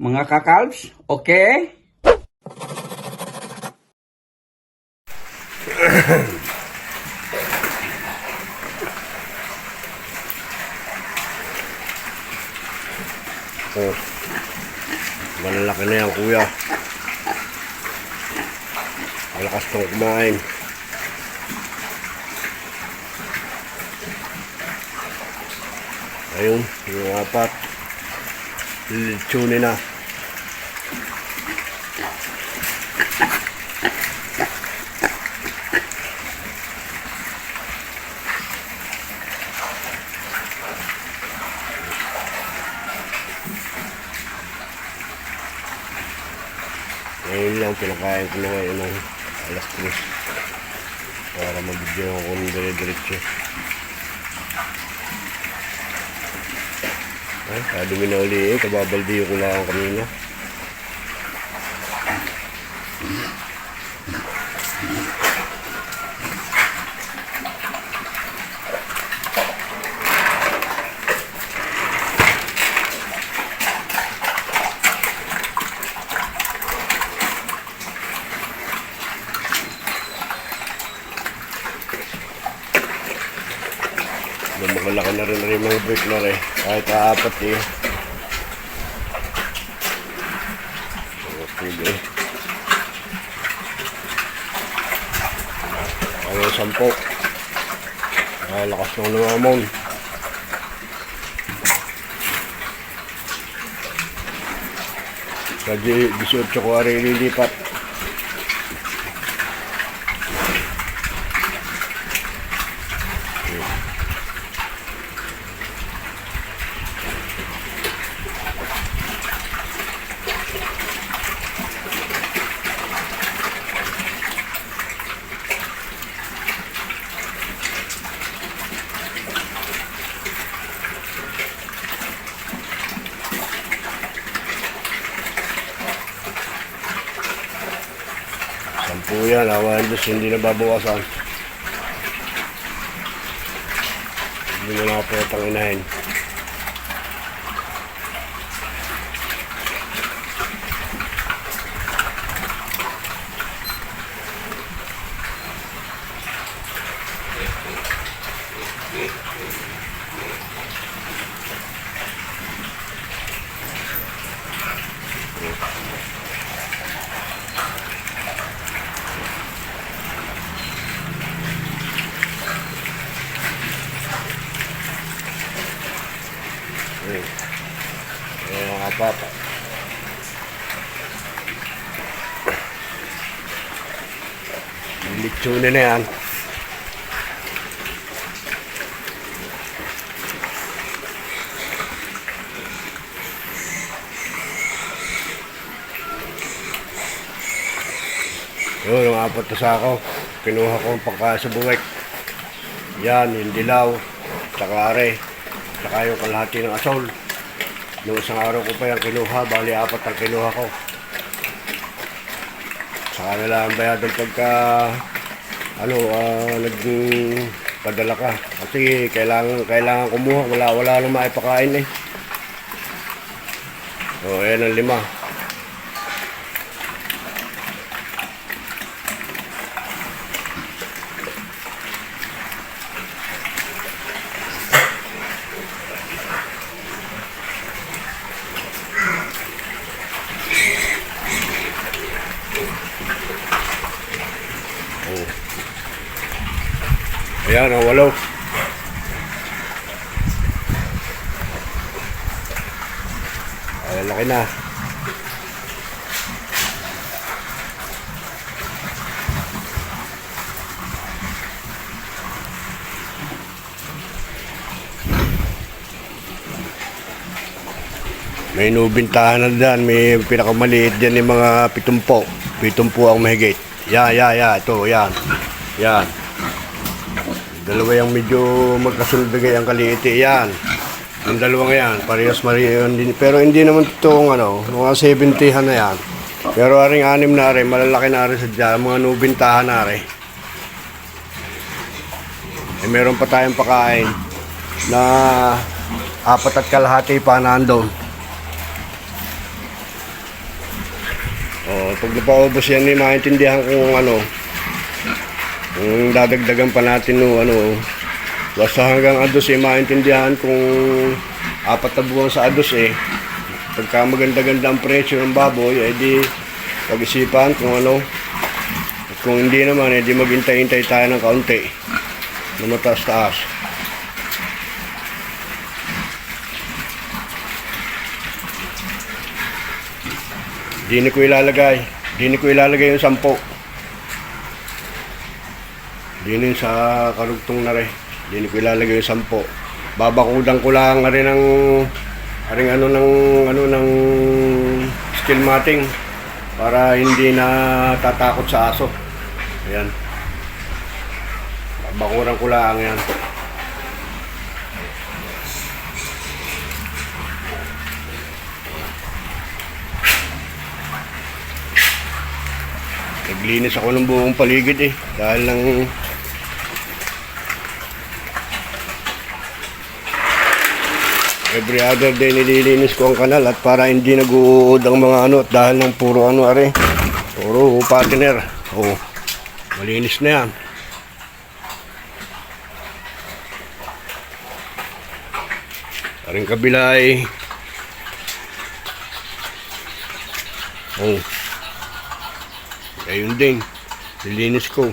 mga kakalbs. Okay? Oh. Malalaki na yan, kuya. Malakas tong kumain. Ayun, yung apat. Lilitsunin na. Ngayon pinakain ko na ngayon ng alas 3. Para mabigyan ako ng dire-diretso. Ay, kadumi na uli eh. Kababaldiyo ko lang kanina. Lumakalaki na rin rin mga break na rin. Kahit apat eh. Okay eh. Ano sampo. Ay, lakas ng lumamon. Sa 18 ko ari lilipat. Sampu yan, awan Diyos, hindi na babawasan. Hindi na po itang inahin. Apat. Litsunin na yan. Yun, ang apat na sako. Kinuha ko ang pangka sa. Yan, yung dilaw, tsaka are, tsaka yung kalahati ng asol. Nung isang araw ko pa yung kinuha, bali apat ang kinuha ko. Saka na lang bayadong pagka, ano, ah, nagpadala ka. Kasi kailangan, kailangan kumuha, wala, wala nang maipakain eh. O, ayan ang lima. Ayan, ang walo. Ay, laki na. May nubintahan na dyan, may pinakamaliit dyan yung mga pitumpo. Pitumpo ang mahigit. Yan, yan, yan. Ito, yan. Yan. Dalawa yung medyo magkasunod ang kaliiti. Yan. Ang dalawang yan. Parehas marihan din. Pero hindi naman itong ano, mga 70 na yan. Pero aring anim na rin, malalaki na rin sa dyan. Mga nubintahan na rin. Eh, meron pa tayong pakain na apat at kalahati pa nandun. Oh, pag napaubos yan, eh, maintindihan kung ano, kung dadagdagan pa natin no, ano, basta hanggang ados eh, maintindihan kung apat na buwan sa ados eh, pagka maganda-ganda ang presyo ng baboy, eh di pag-isipan kung ano, at kung hindi naman, eh di maghintay-hintay tayo ng kaunti na mataas-taas. Dini ko ilalagay. Dini ko ilalagay yung sampo. Dini sa karugtong na rin. Dini ko ilalagay yung sampo. Babakudan ko lang rin ng aring ano ng ano ng skill matting para hindi na tatakot sa aso. Ayan. Babakuran ko lang yan. Naglinis ako ng buong paligid eh. Dahil lang every other day nililinis ko ang kanal at para hindi nag-uud ang mga ano at dahil ng puro ano are. Puro partner. Oh. Malinis na yan. Aring kabila ay Oh. Ayun din. Nilinis ko.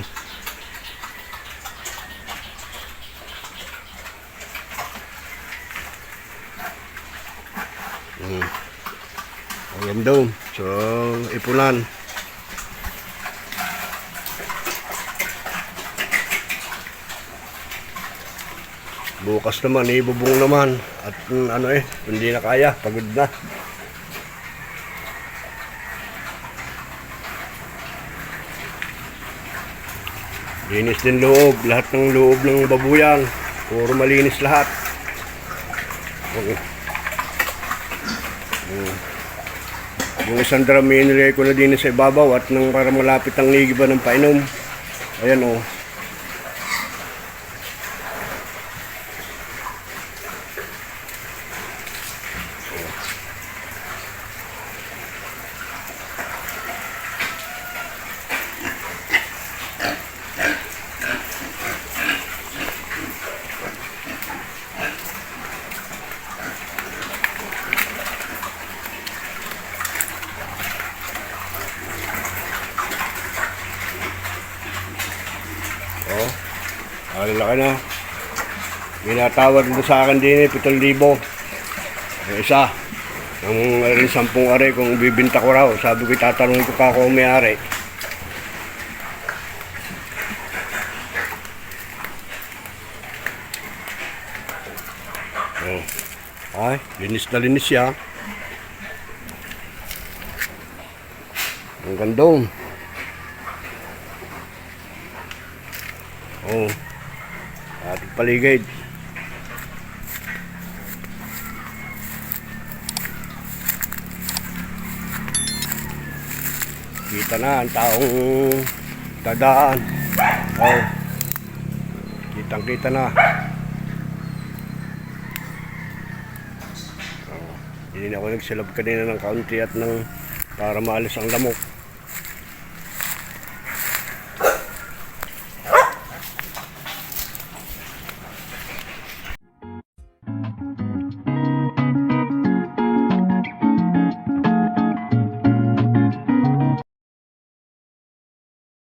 Daw. So, ipunan. Bukas naman, ibubong naman. At mm, ano eh, hindi na kaya, pagod na. Linis din loob, lahat ng loob ng babuyan. Puro malinis lahat. Okay. Mm. Yung isang drum inilay ko na din sa ibabaw at nang para malapit ang ligiba ng painom. Ayan o. Oh. Ang laki na. Minatawad mo sa akin din eh, 7,000. Yung isa. Ang rin sampung are kung bibinta ko raw. Sabi ko tatanungin ko pa kung may ari. Oh. Ay, linis na linis siya. Ang gandong. Oh. Paligid. Kita na ang taong dadaan. Oh. Kitang kita na. Oh. Hindi na ako nagsilab kanina ng kaunti at ng para maalis ang lamok.